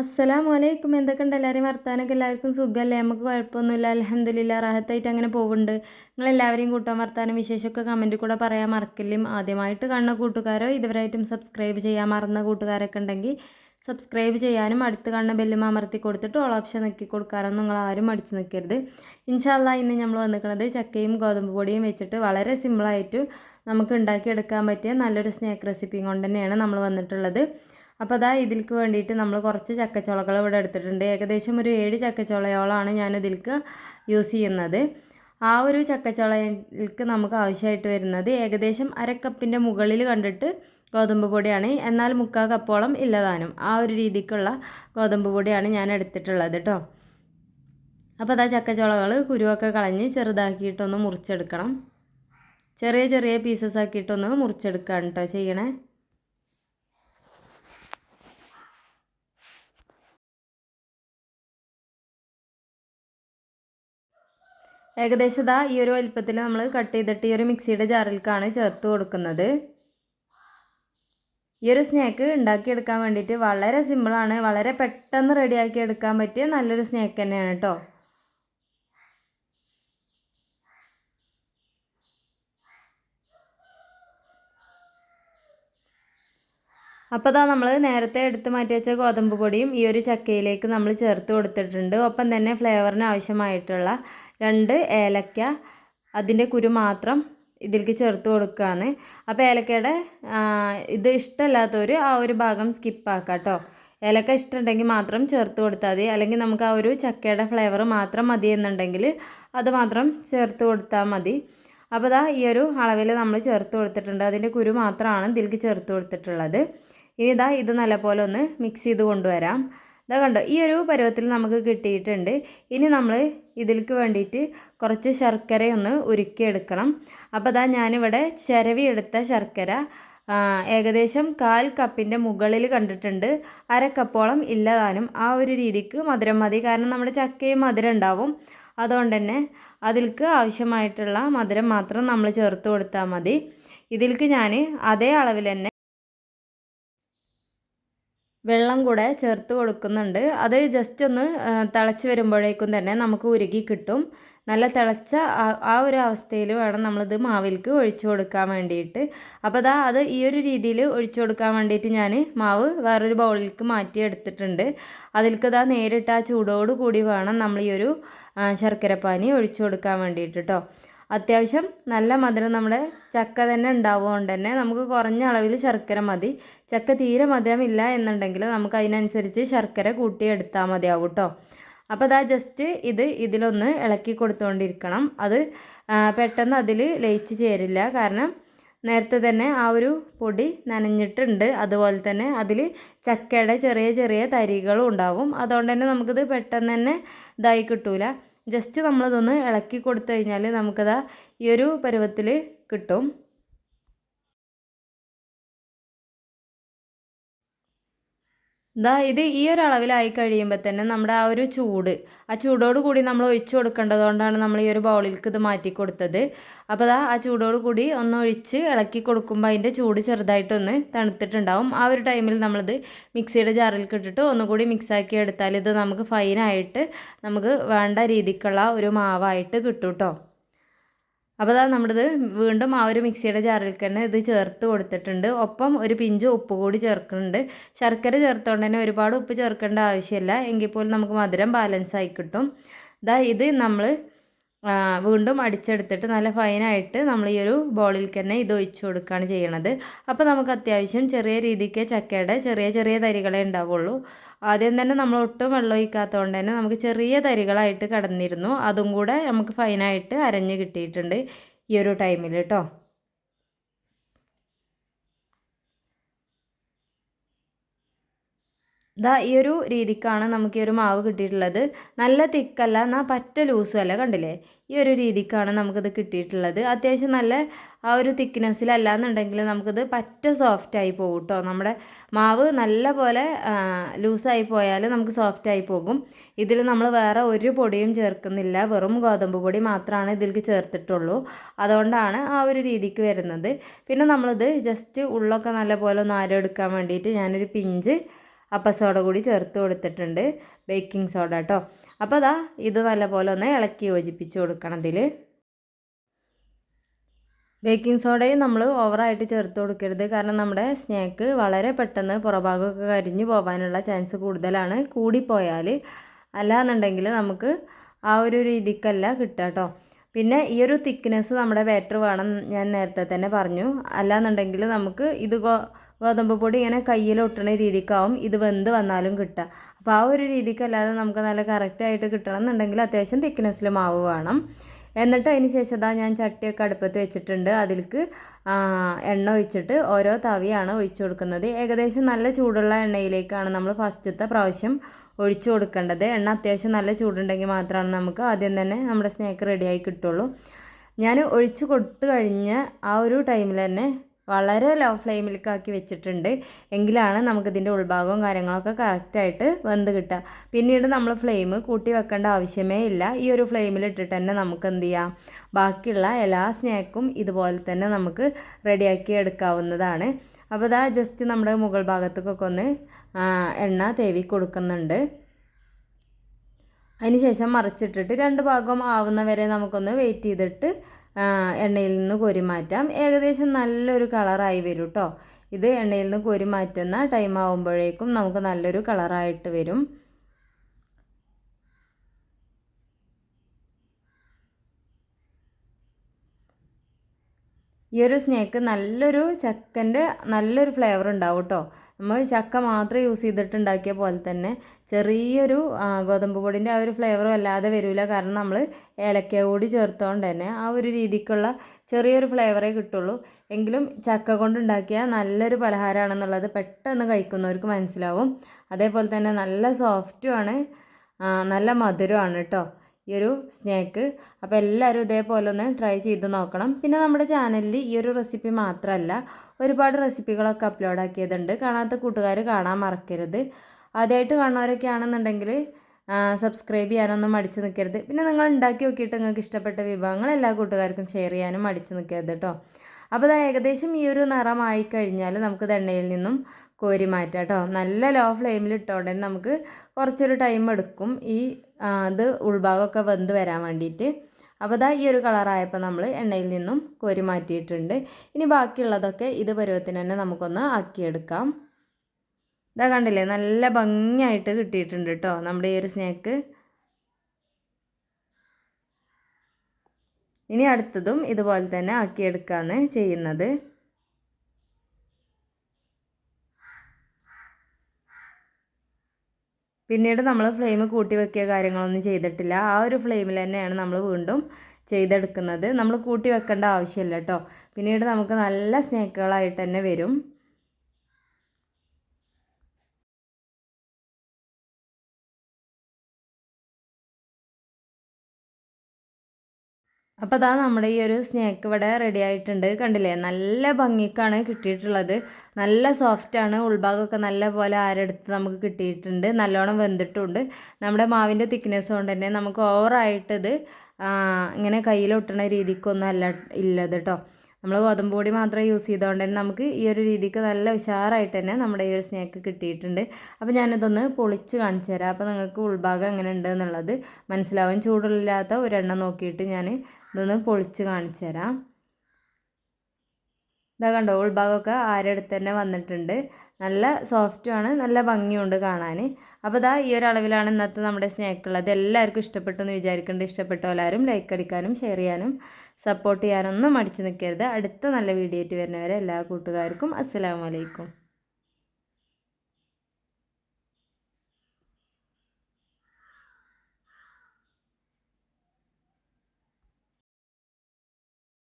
അസ്സലാമു അലൈക്കും എന്തൊക്കെയുണ്ട്? എല്ലാവരും വർത്താനൊക്കെ എല്ലാവർക്കും സുഖമല്ലേ? നമുക്ക് കുഴപ്പമൊന്നുമില്ല. അലഹമ്മദില്ല റാഹത്തായിട്ട് അങ്ങനെ പോകുന്നുണ്ട് നിങ്ങളെല്ലാവരെയും കൂട്ടാൻ വർത്താനം വിശേഷമൊക്കെ കമന്റ് കൂടെ പറയാൻ മറക്കില്ലും. ആദ്യമായിട്ട് കാണുന്ന കൂട്ടുകാരോ ഇതുവരെയായിട്ടും സബ്സ്ക്രൈബ് ചെയ്യാൻ മറന്ന കൂട്ടുകാരൊക്കെ ഉണ്ടെങ്കിൽ സബ്സ്ക്രൈബ് ചെയ്യാനും അടുത്ത് കാണുന്ന ബെല്ലും അമർത്തി കൊടുത്തിട്ട് ഓൾ ഓപ്ഷൻ നോക്കി കൊടുക്കാനൊന്നും നിങ്ങൾ ആരും അടിച്ചു നിൽക്കരുത്. ഇൻഷാല്ല ഇന്ന് നമ്മൾ വന്നിരിക്കുന്നത് ചക്കയും ഗോതമ്പ് പൊടിയും വെച്ചിട്ട് വളരെ സിമ്പിളായിട്ട് നമുക്ക് ഉണ്ടാക്കിയെടുക്കാൻ പറ്റിയ നല്ലൊരു സ്നാക്ക് റെസിപ്പിയും കൊണ്ട് തന്നെയാണ് നമ്മൾ വന്നിട്ടുള്ളത്. അപ്പോൾ അതാ ഇതിലേക്ക് വേണ്ടിയിട്ട് നമ്മൾ കുറച്ച് ചക്കച്ചോളകൾ ഇവിടെ എടുത്തിട്ടുണ്ട്. ഏകദേശം ഒരു ഏഴ് ചക്കച്ചോളയോളമാണ് ഞാൻ ഇതിലേക്ക് യൂസ് ചെയ്യുന്നത്. ആ ഒരു ചക്കച്ചോളയിലേക്ക് നമുക്ക് ആവശ്യമായിട്ട് വരുന്നത് ഏകദേശം അരക്കപ്പിന്റെ മുകളിൽ കണ്ടിട്ട് ഗോതമ്പ് പൊടിയാണ്. എന്നാൽ മുക്കാൽ കപ്പോളം ഇല്ലതാനും ആ ഒരു രീതിക്കുള്ള ഗോതമ്പ് പൊടിയാണ് ഞാൻ എടുത്തിട്ടുള്ളത് കേട്ടോ അപ്പോൾ അതാ ചക്കച്ചോളകൾ കുരുവൊക്കെ കളഞ്ഞ് ചെറുതാക്കിയിട്ടൊന്ന് മുറിച്ചെടുക്കണം. ചെറിയ ചെറിയ പീസസ് ആക്കിയിട്ടൊന്ന് മുറിച്ചെടുക്കുകയാണ് കേട്ടോ ചെയ്യണേ. ഏകദേശം ഇതാ ഈ ഒരു വലിപ്പത്തിൽ നമ്മൾ കട്ട് ചെയ്തിട്ട് ഈ ഒരു മിക്സിയുടെ ജാറിലേക്കാണ് ചേർത്ത് കൊടുക്കുന്നത്. ഈ ഒരു സ്നാക്ക് ഉണ്ടാക്കിയെടുക്കാൻ വേണ്ടിയിട്ട് വളരെ സിമ്പിളാണ് വളരെ പെട്ടെന്ന് റെഡിയാക്കി എടുക്കാൻ പറ്റിയ നല്ലൊരു സ്നാക്ക് തന്നെയാണ് കേട്ടോ അപ്പോൾ അതാ നമ്മൾ നേരത്തെ എടുത്ത് മാറ്റി വെച്ച ഗോതമ്പ് പൊടിയും ഈ ഒരു ചക്കയിലേക്ക് നമ്മൾ ചേർത്ത് കൊടുത്തിട്ടുണ്ട്. ഒപ്പം തന്നെ ഫ്ലേവറിന് ആവശ്യമായിട്ടുള്ള രണ്ട് ഏലക്ക അതിന്റെ കുരു മാത്രം ഇതിലേക്ക് ചേർത്ത് കൊടുക്കുകയാണ് അപ്പോൾ ഏലക്കയുടെ ഇത് ഇഷ്ടമല്ലാത്തവർ ആ ഒരു ഭാഗം സ്കിപ്പാക്കാം കേട്ടോ ഏലക്ക ഇഷ്ടമുണ്ടെങ്കിൽ മാത്രം ചേർത്ത് കൊടുത്താൽ മതി. അല്ലെങ്കിൽ നമുക്ക് ആ ഒരു ചക്കയുടെ ഫ്ലേവർ മാത്രം മതി എന്നുണ്ടെങ്കിൽ അത് മാത്രം ചേർത്ത് കൊടുത്താൽ മതി. അപ്പോൾ ഇതാ ഈ ഒരു അളവിൽ നമ്മൾ ചേർത്ത് കൊടുത്തിട്ടുണ്ട്. അതിന്റെ കുരു മാത്രമാണ് ഇതിലേക്ക് ചേർത്ത് കൊടുത്തിട്ടുള്ളത്. ഇനി ഇതാ ഇത് നല്ലപോലെ ഒന്ന് മിക്സ് ചെയ്ത് കൊണ്ടുവരാം. ഇതാ കണ്ടോ ഈ ഒരു പരുവത്തിൽ നമുക്ക് കിട്ടിയിട്ടുണ്ട്. ഇനി നമ്മൾ ഇതിലേക്ക് വേണ്ടിയിട്ട് കുറച്ച് ശർക്കര ഒന്ന് ഉരുക്കിയെടുക്കണം. അപ്പോൾ അതാ ഞാനിവിടെ ചിരവി എടുത്ത ശർക്കര ഏകദേശം കാൽ കപ്പിന്റെ മുകളിൽ കണ്ടിട്ടുണ്ട്. അര കപ്പോളം ഇല്ലതാനും ആ ഒരു രീതിക്ക് മധുരം മതി. കാരണം നമ്മുടെ ചക്കയും മധുരം ഉണ്ടാവും. അതുകൊണ്ട് തന്നെ അതിൽക്ക് ആവശ്യമായിട്ടുള്ള മധുരം മാത്രം നമ്മൾ ചേർത്ത് കൊടുത്താൽ മതി. ഇതിൽക്ക് ഞാൻ അതേ അളവിൽ തന്നെ വെള്ളം കൂടെ ചേർത്ത് കൊടുക്കുന്നുണ്ട്. അത് ജസ്റ്റ് ഒന്ന് തിളച്ച് വരുമ്പോഴേക്കും തന്നെ നമുക്ക് ഉരുകി കിട്ടും. നല്ല തിളച്ച ആ ഒരു അവസ്ഥയിൽ വേണം നമ്മളിത് മാവിലേക്ക് ഒഴിച്ചു കൊടുക്കാൻ വേണ്ടിയിട്ട്. അപ്പോൾ അതാ അത് ഈ ഒരു രീതിയിൽ ഒഴിച്ചു കൊടുക്കാൻ വേണ്ടിയിട്ട് ഞാൻ മാവ് വേറൊരു ബൗളിലേക്ക് മാറ്റി എടുത്തിട്ടുണ്ട്. അതിൽക്ക് ഇതാ നേരിട്ട് ആ ചൂടോട് കൂടി വേണം നമ്മൾ ഈ ഒരു ശർക്കരപ്പാനി ഒഴിച്ചു കൊടുക്കാൻ വേണ്ടിയിട്ട് കേട്ടോ അത്യാവശ്യം നല്ല മധുരം നമ്മുടെ ചക്ക തന്നെ ഉണ്ടാവുകൊണ്ട് തന്നെ നമുക്ക് കുറഞ്ഞ അളവിൽ ശർക്കര മതി. ചക്ക തീരെ മധുരമില്ല എന്നുണ്ടെങ്കിൽ നമുക്ക് അതിനനുസരിച്ച് ശർക്കര കൂട്ടിയെടുത്താൽ മതിയാവും കേട്ടോ അപ്പോൾ അതാ ജസ്റ്റ് ഇത് ഇതിലൊന്ന് ഇളക്കി കൊടുത്തുകൊണ്ടിരിക്കണം അത് പെട്ടെന്ന് അതിൽ ലയിച്ച് ചേരില്ല. കാരണം നേരത്തെ തന്നെ ആ ഒരു പൊടി നനഞ്ഞിട്ടുണ്ട്. അതുപോലെ തന്നെ അതിൽ ചക്കയുടെ ചെറിയ ചെറിയ തരികളും ഉണ്ടാവും. അതുകൊണ്ട് തന്നെ നമുക്കിത് പെട്ടെന്ന് തന്നെ ഇതായി കിട്ടൂല. ജസ്റ്റ് നമ്മളിതൊന്ന് ഇളക്കി കൊടുത്തു കഴിഞ്ഞാൽ നമുക്കത് ഈ ഒരു പരുവത്തിൽ കിട്ടും. ഇതാ ഇത് ഈ ഒരു അളവിലായി കഴിയുമ്പോൾ തന്നെ നമ്മുടെ ആ ഒരു ചൂട് ആ ചൂടോട് കൂടി നമ്മൾ ഒഴിച്ചു കൊടുക്കേണ്ടത് കൊണ്ടാണ് നമ്മൾ ഈ ഒരു ബൗളിലേക്ക് ഇത് മാറ്റി കൊടുത്തത്. അപ്പോൾ അതാ ആ ചൂടോട് കൂടി ഒന്ന് ഒഴിച്ച് ഇളക്കി കൊടുക്കുമ്പോൾ അതിന്റെ ചൂട് ചെറുതായിട്ടൊന്ന് തണുത്തിട്ടുണ്ടാവും. ആ ഒരു ടൈമിൽ നമ്മളിത് മിക്സിയുടെ ജാറിൽ ഇട്ടിട്ട് ഒന്നുകൂടി മിക്സാക്കി എടുത്താൽ ഇത് നമുക്ക് ഫൈനായിട്ട് നമുക്ക് വേണ്ട രീതിക്കുള്ള ഒരു മാവായിട്ട് കിട്ടും കേട്ടോ അപ്പോൾ അതാ നമ്മളിത് വീണ്ടും ആ ഒരു മിക്സിയുടെ ജാറിലേക്ക് തന്നെ ഇത് ചേർത്ത് കൊടുത്തിട്ടുണ്ട്. ഒപ്പം ഒരു പിഞ്ച് ഉപ്പ് കൂടി ചേർക്കുന്നുണ്ട്. ശർക്കര ചേർത്തുകൊണ്ട് തന്നെ ഒരുപാട് ഉപ്പ് ചേർക്കേണ്ട ആവശ്യമില്ല. എങ്കിൽ പോലും നമുക്ക് മധുരം ബാലൻസ് ആയി കിട്ടും. ഇതാ ഇത് നമ്മൾ വീണ്ടും അടിച്ചെടുത്തിട്ട് നല്ല ഫൈനായിട്ട് നമ്മൾ ഈ ഒരു ബോളിൽ തന്നെ ഇത് ഒഴിച്ചു കൊടുക്കുകയാണ് ചെയ്യണത്. അപ്പോൾ നമുക്ക് അത്യാവശ്യം ചെറിയ രീതിക്ക് ചക്കയുടെ ചെറിയ ചെറിയ തരികളെ ഉണ്ടാവുള്ളൂ. ആദ്യം തന്നെ നമ്മൾ ഒട്ടും വെള്ളം ഒഴിക്കാത്തതുകൊണ്ട് തന്നെ നമുക്ക് ചെറിയ തരികളായിട്ട് കടന്നിരുന്നു. അതും കൂടെ നമുക്ക് ഫൈനായിട്ട് അരഞ്ഞ് കിട്ടിയിട്ടുണ്ട് ഈ ഒരു ടൈമിൽ കേട്ടോ ഇതാ ഈ ഒരു രീതിക്കാണ് നമുക്ക് ഈ ഒരു മാവ് കിട്ടിയിട്ടുള്ളത്. നല്ല തിക്കല്ല എന്നാൽ പറ്റ ലൂസും അല്ല കണ്ടില്ലേ? ഈ ഒരു രീതിക്കാണ് നമുക്കിത് കിട്ടിയിട്ടുള്ളത്. അത്യാവശ്യം നല്ല ആ ഒരു തിക്നെസ്സിലല്ല എന്നുണ്ടെങ്കിൽ നമുക്കിത് പറ്റ സോഫ്റ്റായി പോകും കേട്ടോ നമ്മുടെ മാവ് നല്ല പോലെ ലൂസായി പോയാൽ നമുക്ക് സോഫ്റ്റായി പോകും. ഇതിൽ നമ്മൾ വേറെ ഒരു പൊടിയും ചേർക്കുന്നില്ല. വെറും ഗോതമ്പ് പൊടി മാത്രമാണ് ഇതിലേക്ക് ചേർത്തിട്ടുള്ളൂ. അതുകൊണ്ടാണ് ആ ഒരു രീതിക്ക് വരുന്നത്. പിന്നെ നമ്മളിത് ജസ്റ്റ് ഉള്ളൊക്കെ നല്ല പോലെ ഒന്ന് ആരെടുക്കാൻ വേണ്ടിയിട്ട് ഞാനൊരു പിഞ്ച് അപ്പ സോഡ കൂടി ചേർത്ത് കൊടുത്തിട്ടുണ്ട്. ബേക്കിംഗ് സോഡ കേട്ടോ. അപ്പോൾ അതാ ഇത് നല്ലപോലെ ഒന്ന് ഇളക്കി യോജിപ്പിച്ച് കൊടുക്കണം ഇതിൽ ബേക്കിംഗ് സോഡയും നമ്മൾ ഓവറായിട്ട് ചേർത്ത് കൊടുക്കരുത്. കാരണം നമ്മുടെ സ്നാക്ക് വളരെ പെട്ടെന്ന് പുറഭാഗമൊക്കെ കരിഞ്ഞു പോകാനുള്ള ചാൻസ് കൂടുതലാണ്. കൂടിപ്പോയാൽ അല്ലാന്നുണ്ടെങ്കിൽ നമുക്ക് ആ ഒരു രീതിക്കല്ല കിട്ടുക കേട്ടോ. പിന്നെ ഈ ഒരു തിക്നെസ് നമ്മുടെ ബാറ്റർ വേണം ഞാൻ നേരത്തെ തന്നെ പറഞ്ഞു. അല്ലാന്നുണ്ടെങ്കിൽ നമുക്ക് ഇത് ഗോതമ്പ് പൊടി ഇങ്ങനെ കയ്യിൽ ഒട്ടണ രീതിക്കാവും ഇത് വെന്ത് വന്നാലും കിട്ടുക. അപ്പോൾ ആ ഒരു രീതിക്കല്ലാതെ നമുക്ക് നല്ല കറക്റ്റായിട്ട് കിട്ടണം എന്നുണ്ടെങ്കിൽ അത്യാവശ്യം തിക്നെസ്സിൽ മാവ് വേണം. എന്നിട്ട് അതിന് ശേഷം അതാ ഞാൻ ചട്ടിയൊക്കെ അടുപ്പത്ത് വെച്ചിട്ടുണ്ട്. അതിലേക്ക് എണ്ണ ഒഴിച്ചിട്ട് ഓരോ തവിയാണ് ഒഴിച്ചു കൊടുക്കുന്നത്. ഏകദേശം നല്ല ചൂടുള്ള എണ്ണയിലേക്കാണ് നമ്മൾ ഫസ്റ്റത്തെ പ്രാവശ്യം ഒഴിച്ചു കൊടുക്കേണ്ടത്. എണ്ണ അത്യാവശ്യം നല്ല ചൂടുണ്ടെങ്കിൽ മാത്രമാണ് നമുക്ക് ആദ്യം തന്നെ നമ്മുടെ സ്നേക്ക് റെഡിയായി കിട്ടുള്ളൂ. ഞാൻ ഒഴിച്ചു കൊടുത്തു കഴിഞ്ഞ ആ ഒരു ടൈമിൽ തന്നെ വളരെ ലോ ഫ്ലെയിമിലേക്കാക്കി വെച്ചിട്ടുണ്ട്. എങ്കിലാണ് നമുക്കിതിന്റെ ഉൾഭാഗവും കാര്യങ്ങളൊക്കെ കറക്റ്റായിട്ട് വെന്ത് കിട്ടുക. പിന്നീട് നമ്മൾ ഫ്ലെയിം കൂട്ടി വെക്കേണ്ട ആവശ്യമേ ഇല്ല. ഈ ഒരു ഫ്ലെയിമിൽ ഇട്ടിട്ട് തന്നെ നമുക്ക് എന്ത് ചെയ്യാം? ബാക്കിയുള്ള എല്ലാ സ്നാക്കും ഇതുപോലെ തന്നെ നമുക്ക് റെഡിയാക്കി എടുക്കാവുന്നതാണ്. അപ്പോൾ ഇതാ ജസ്റ്റ് നമ്മുടെ മുകൾ ഭാഗത്തേക്കൊക്കെ ഒന്ന് എണ്ണ തേവി കൊടുക്കുന്നുണ്ട്. അതിനുശേഷം മറിച്ചിട്ടിട്ട് രണ്ട് ഭാഗം ആവുന്ന വരെ നമുക്കൊന്ന് വെയിറ്റ് ചെയ്തിട്ട് എണ്ണയിൽ നിന്ന് കോരി മാറ്റാം. ഏകദേശം നല്ലൊരു കളറായി വരും കേട്ടോ ഇത് എണ്ണയിൽ നിന്ന് കോരി മാറ്റുന്ന ടൈം ആകുമ്പോഴേക്കും നമുക്ക് നല്ലൊരു കളറായിട്ട് വരും. ഈ ഒരു സ്നേക്ക് നല്ലൊരു ചക്കന്റെ നല്ലൊരു ഫ്ലേവർ ഉണ്ടാവും കേട്ടോ നമ്മൾ ചക്ക മാത്രം യൂസ് ചെയ്തിട്ട് ഉണ്ടാക്കിയ പോലെ തന്നെ ചെറിയൊരു ഗോതമ്പ് പൊടിന്റെ ആ ഒരു ഫ്ലേവറും അല്ലാതെ വരില്ല കാരണം നമ്മൾ ഏലക്ക കൂടി ചേർത്തുകൊണ്ട് തന്നെ ആ ഒരു രീതിക്കുള്ള ചെറിയൊരു ഫ്ലേവറേ കിട്ടുള്ളൂ. എങ്കിലും ചക്ക കൊണ്ടുണ്ടാക്കിയ നല്ലൊരു പലഹാരമാണെന്നുള്ളത് പെട്ടെന്ന് കഴിക്കുന്നവർക്ക് മനസ്സിലാവും. അതേപോലെ തന്നെ നല്ല സോഫ്റ്റുമാണ് നല്ല മധുരമാണ് കേട്ടോ ഈ ഒരു സ്നാക്ക്. അപ്പോൾ എല്ലാവരും ഇതേപോലെ ഒന്ന് ട്രൈ ചെയ്ത് നോക്കണം. പിന്നെ നമ്മുടെ ചാനലിൽ ഈ ഒരു റെസിപ്പി മാത്രമല്ല ഒരുപാട് റെസിപ്പികളൊക്കെ അപ്ലോഡ് ആക്കിയതുണ്ട്. കാണാത്ത കൂട്ടുകാർ കാണാൻ മറക്കരുത്. ആദ്യമായിട്ട് കാണുന്നവരൊക്കെ ആണെന്നുണ്ടെങ്കിൽ സബ്സ്ക്രൈബ് ചെയ്യാനൊന്നും മടിച്ചു നിൽക്കരുത്. പിന്നെ നിങ്ങൾ ഉണ്ടാക്കി നോക്കിയിട്ട് നിങ്ങൾക്ക് ഇഷ്ടപ്പെട്ട വിഭവങ്ങൾ എല്ലാ കൂട്ടുകാർക്കും ഷെയർ ചെയ്യാനും മടിച്ചു നിൽക്കരുത് കേട്ടോ. അപ്പോൾ അത് ഏകദേശം ഈ ഒരു നിറമായി കഴിഞ്ഞാൽ നമുക്ക് എണ്ണയിൽ നിന്നും കോരി മാറ്റാം കേട്ടോ നല്ല ലോ ഫ്ലെയിമിൽ ഇട്ടുകൊണ്ട് നമുക്ക് കുറച്ചൊരു ടൈം എടുക്കും ഈ അത് ഉൾഭാഗമൊക്കെ വെന്ത് വരാൻ വേണ്ടിയിട്ട് അപ്പോൾ ഇതാ ഈ ഒരു കളറായപ്പോൾ നമ്മൾ എണ്ണയിൽ നിന്നും കോരി മാറ്റിയിട്ടുണ്ട് ഇനി ബാക്കിയുള്ളതൊക്കെ ഇത് പരുവത്തിന് തന്നെ നമുക്കൊന്ന് ആക്കിയെടുക്കാം. ഇതാ കണ്ടില്ലേ നല്ല ഭംഗിയായിട്ട് കിട്ടിയിട്ടുണ്ട് കേട്ടോ നമ്മുടെ ഈ ഒരു സ്നാക്ക് ഇനി അടുത്തതും ഇതുപോലെ തന്നെ ആക്കിയെടുക്കുകയാണ് ചെയ്യുന്നത്. പിന്നീട് നമ്മൾ ഫ്ലെയിം കൂട്ടി വെക്കിയ കാര്യങ്ങളൊന്നും ചെയ്തിട്ടില്ല. ആ ഒരു ഫ്ലെയിമിൽ തന്നെയാണ് നമ്മൾ വീണ്ടും ചെയ്തെടുക്കുന്നത്. നമ്മൾ കൂട്ടി വെക്കേണ്ട ആവശ്യമില്ല കേട്ടോ. പിന്നീട് നമുക്ക് നല്ല സ്നേക്കുകളായിട്ട് തന്നെ വരും. അപ്പോൾ അതാ നമ്മുടെ ഈ ഒരു സ്നാക്ക് ഇവിടെ റെഡി ആയിട്ടുണ്ട്. കണ്ടില്ലേ? നല്ല ഭംഗിക്കാണ് കിട്ടിയിട്ടുള്ളത്. നല്ല സോഫ്റ്റാണ് ഉൾഭാഗമൊക്കെ നല്ല പോലെ ആരെടുത്ത് നമുക്ക് കിട്ടിയിട്ടുണ്ട്. നല്ലോണം വെന്തിട്ടുണ്ട്. നമ്മുടെ മാവിന്റെ തിക്നെസ് കൊണ്ട് തന്നെ നമുക്ക് ഓവറായിട്ടത് ഇങ്ങനെ കയ്യിലൊട്ടണ രീതിക്കൊന്നും അല്ല ഇല്ലത് കേട്ടോ നമ്മൾ ഗോതമ്പ് പൊടി മാത്രം യൂസ് ചെയ്തുകൊണ്ട് തന്നെ നമുക്ക് ഈ ഒരു രീതിക്ക് നല്ല ഉഷാറായിട്ട് തന്നെ നമ്മുടെ ഈ ഒരു സ്നാക്ക് കിട്ടിയിട്ടുണ്ട്. അപ്പോൾ ഞാനിതൊന്ന് പൊളിച്ച് കാണിച്ചു തരാം. അപ്പോൾ നിങ്ങൾക്ക് ഉൾഭാഗം എങ്ങനെ ഉണ്ട് എന്നുള്ളത് മനസ്സിലാവും. ചൂടില്ലാത്ത ഒരെണ്ണം നോക്കിയിട്ട് ഞാൻ ഇതൊന്ന് പൊളിച്ച് കാണിച്ചു തരാം. ഇതാ കണ്ടോ ഉൾഭാഗമൊക്കെ ആരെടുത്ത് തന്നെ വന്നിട്ടുണ്ട്. നല്ല സോഫ്റ്റുമാണ് നല്ല ഭംഗിയുണ്ട് കാണാൻ അപ്പോൾ ഇതാ ഈ ഒരു അളവിലാണ് ഇന്നത്തെ നമ്മുടെ സ്നാക്ക് ഉള്ളത് എല്ലാവർക്കും ഇഷ്ടപ്പെട്ടെന്ന് വിചാരിക്കേണ്ട. ഇഷ്ടപ്പെട്ട എല്ലാവരും ലൈക്ക് അടിക്കാനും ഷെയർ ചെയ്യാനും സപ്പോർട്ട് ചെയ്യാനൊന്നും മടിച്ചു നിൽക്കരുത് അടുത്ത നല്ല വീഡിയോ ആയിട്ട് വരുന്നവരെ എല്ലാ കൂട്ടുകാർക്കും അസ്സലാമലൈക്കും